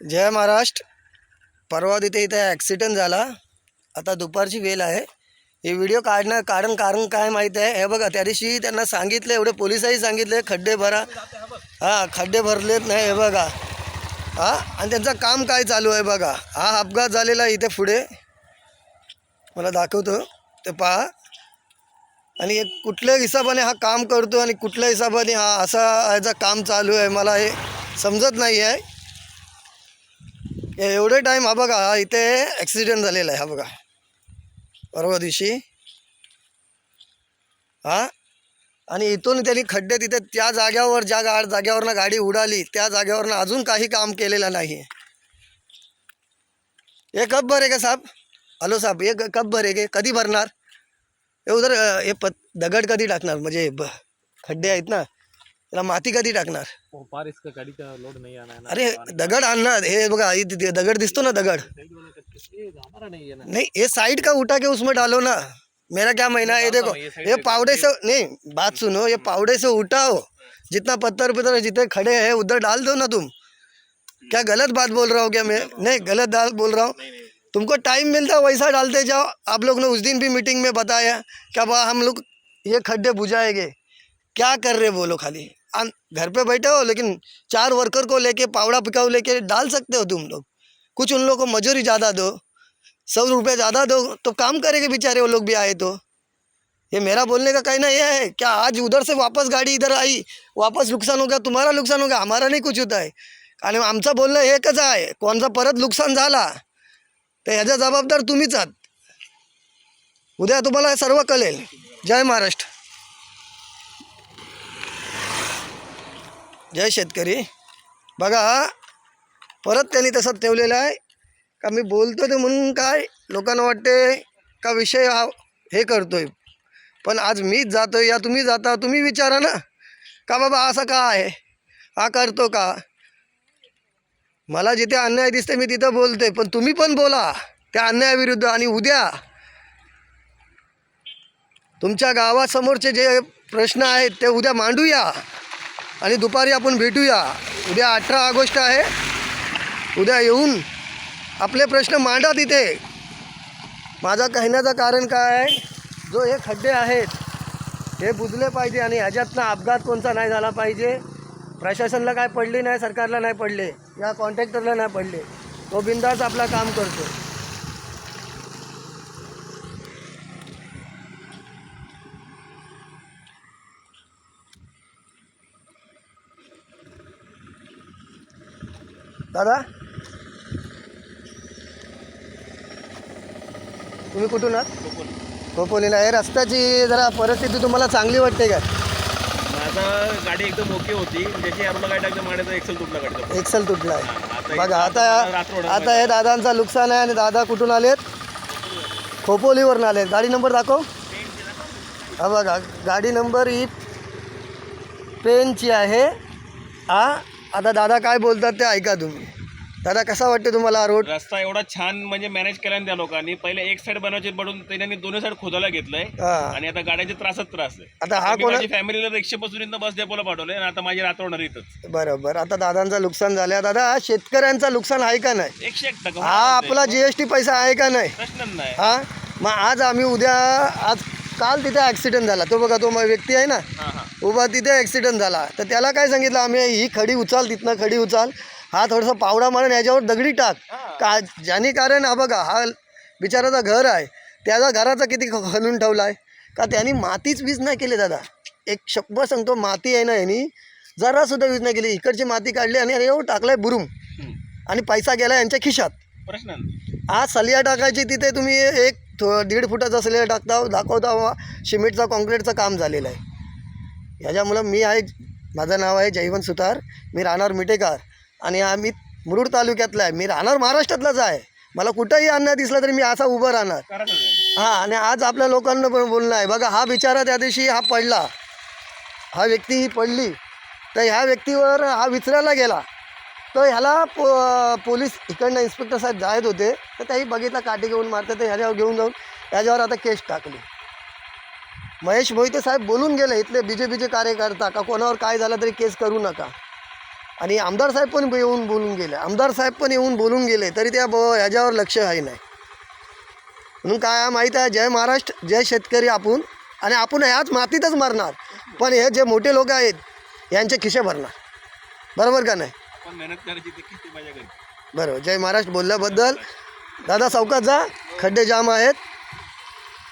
जय महाराष्ट्र. परवा तिथे इथे ॲक्सिडेंट झाला. आता दुपारची वेळ आहे. हे व्हिडिओ काढणं कारण कारण काय माहीत आहे? हे बघा त्या दिवशी त्यांना सांगितलं एवढे पोलिसही सांगितले खड्डे भरा. हां खड्डे भरलेत नाही हे बघा. हां आणि त्यांचं काम काय चालू आहे बघा? हा अपघात झालेला आहे इथे पुढे. मला दाखवतो. ते पहा. आणि हे कुठल्या हिशोबाने हा काम करतो आणि कुठल्या हिशोबाने हा असा याचा काम चालू आहे मला हे समजत नाही आहे एवढे टाईम हा बघा हा इथे ॲक्सिडेंट झालेला आहे हा बघा. परवा दिवशी. हा? आणि इथून त्यांनी खड्डे तिथे त्या जाग्यावर ज्या गा जाग्यावरनं गाडी उडाली त्या जाग्यावरनं अजून काही काम केलेलं नाही हे कब आहे का साहेब हॅलो साहेब हे कप भर आहे गे कधी भरणार? हे उधर हे पत दगड कधी टाकणार? म्हणजे ब खड्डे आहेत ना. त्याला माती कधी टाकणार. वो इसका गाड़ी का लोड नहीं आना अरे दगड आणणार हे बघा दगड दिसतो ना दगड. साइड वाला कच्चे ये हमारा नहीं है ना. नहीं ये साइड का उठा के उसमें डालो ना. मेरा क्या महीना है? ये देखो ये side ये से पावड़े से नहीं बात सुनो ये पावड़े से उठाओ. जितना पत्थर पत्थर जितने खड़े हैं उधर डाल दो ना तुम. क्या गलत बात बोल रहा हो क्या मैं? नहीं गलत बात बोल रहा हूँ. तुमको टाइम मिलता है वैसा डालते जाओ. आप लोग ने उस दिन भी मीटिंग में बताया. क्या बा हम लोग ये खड्डे बुझाएँगे? क्या कर रहे बोलो खाली? घर पे बैठे हो लेकिन चार वर्कर को लेके पावड़ा पिकाऊ लेके डाल सकते हो तुम लोग। कुछ उन लोगों को मजूरी ज़्यादा दो सौ रुपये ज़्यादा दो तो काम करेंगे बेचारे वो लोग भी आए तो। ये मेरा बोलने का कहना ये है क्या आज उधर से वापस गाड़ी इधर आई वापस नुकसान हो गया तुम्हारा नुकसान हो गया हमारा नाही कुछ होत आहे आणि आमचं बोलणं एकच आहे कोणचा परत नुकसान झाला? तर ह्याचा जबाबदार तुम्हीच आहात। उद्या तुम्हाला सर्व कळेल. जय महाराष्ट्र. जय शेतकरी. बघा परत त्यांनी तसं ठेवलेलं आहे. का मी बोलतो ते म्हणून काय लोकांना वाटते का विषय हा हे करतो आहे पण आज मीच जातो आहे या तुम्ही जाता तुम्ही विचारा ना. का बाबा असं का आहे? हा करतो का? मला जिथे अन्याय दिसते मी तिथं बोलतोय पण तुम्ही पण बोला. त्या अन्यायाविरुद्ध आणि उद्या तुमच्या गावासमोरचे जे प्रश्न आहेत ते उद्या मांडूया. आणि दुपारी आपण भेटूया. उद्या अठरा ऑगस्ट आहे. उद्या येऊन आपले प्रश्न मांडा तिथे. माझा कहण्याचं कारण काय आहे? जो हे खड्डे आहेत हे बुजले पाहिजे आणि ह्याच्यातनं अपघात कोणता नाही झाला पाहिजे. प्रशासनला काय पडले नाही सरकारला नाही पडले. या कॉन्ट्रॅक्टरला नाही पडले. तो बिंदाच आपला काम करतो. दादा? तुम्ही कुठून आहात? खोपोलीला. हे रस्त्याची जरा परिस्थिती तुम्हाला चांगली वाटते का? माझा गाडी एकदम ओके होती. जशी आम्हाला गाडी एक्सेल तुटला गाडीचा. एक्सेल तुटला आहे. बघा आता आता हे दादांचं नुकसान आहे आणि दादा कुठून आलेत? खोपोलीवरून आलेत. गाडी नंबर दाखव. हा बघा गाडी नंबर ही पेनची आहे. हा आता दादा काय बोलतात ते ऐका तुम्ही. दादा कसा वाटते तुम्हाला रोड? रस्ता एवढा छान म्हणजे मॅनेज केला ना त्या लोकांनी. पहिले एक साईड बनवायची पडून त्यांनी दोन्ही साईड खोदायला घेतलंय. हा. आणि आता गाड्याचे त्रासच त्रास आहे. आता हा मी कोणा माझी फॅमिलीला रिक्षापासून इथं बस डेपोला पाठवलंय आणि आता माझी रात्र होणार इथंच. बरोबर. आता दादांचं नुकसान झालं दादा हा शेतकऱ्यांचं नुकसान आहे का नाही? एकशे एक टक्का. हा आपला जी एस टी पैसा आहे का नाही? प्रश्न नाही. हा? मग आज आम्ही उद्या आज काल तिथे ॲक्सिडेंट झाला. तो बघा तो म- व्यक्ती आहे ना? हा हा. उभा तिथे ॲक्सिडेंट झाला. तर त्याला काय सांगितलं? आम्ही ही खडी उचाल तिथनं खडी उचाल. हा थोडासा पावडा मारून याच्यावर दगडी टाक. का ज्याने कारण हा बघा हा बिचाराचा घर आहे. त्याचा घराचा किती ख- खणून ठेवला आहे का त्यांनी मातीच वीज नाही केली दादा. एक शब्द सांगतो माती आहे ना यांनी जरासुद्धा वीज नाही केली. इकडची माती काढली आणि एवढं टाकलं आहे बुरुम. आणि पैसा गेला यांच्या खिशात. प्रश्न आज सलिया टाकायची तिथे तुम्ही एक थो दीड फुटाचा सलिया टाकता दाखवता वा सिमेंटचा कॉन्क्रीटचं काम झालेलं आहे. ह्याच्यामुळं मी आहे माझं नाव आहे जयवंत सुतार. मी राहणार मिटेकार आणि मी मुरुड तालुक्यातला आहे. मी राहणार महाराष्ट्रातलाच आहे. मला कुठंही अन्याय दिसला तरी मी असा उभं राहणार. हां आणि आज आपल्या लोकांना पण बोलणं आहे. बघा हा बिचारा त्या दिवशी हा पडला. हा व्यक्ती ही पडली. तर ह्या व्यक्तीवर हा विचारायला गेला. तर ह्याला पो पोलीस इकडनं इन्स्पेक्टर साहेब जायत होते. तर त्याही बघितला काठी घेऊन मारते तर ह्याच्यावर घेऊन जाऊन ह्याच्यावर आता केस टाकली. महेश मोहिते साहेब बोलून गेले इथले बी जे पीचे कार्यकर्ता का कोणावर काय झालं तरी केस करू नका. आणि आमदार साहेब पण येऊन बोलून गेले. आमदार साहेब पण येऊन बोलून गेले तरी त्या ब ह्याच्यावर लक्ष आहे नाही. म्हणून काय माहीत आहे जय महाराष्ट्र जय शेतकरी आपण आणि आपण ह्याच मातीतच मरणार. पण हे जे मोठे लोक आहेत यांचे खिशे भरणार. बरोबर का नाही? बरोबर. जय महाराष्ट्र बोलल्याबद्दल दादा चौकात जा खड्डे जाम आहेत.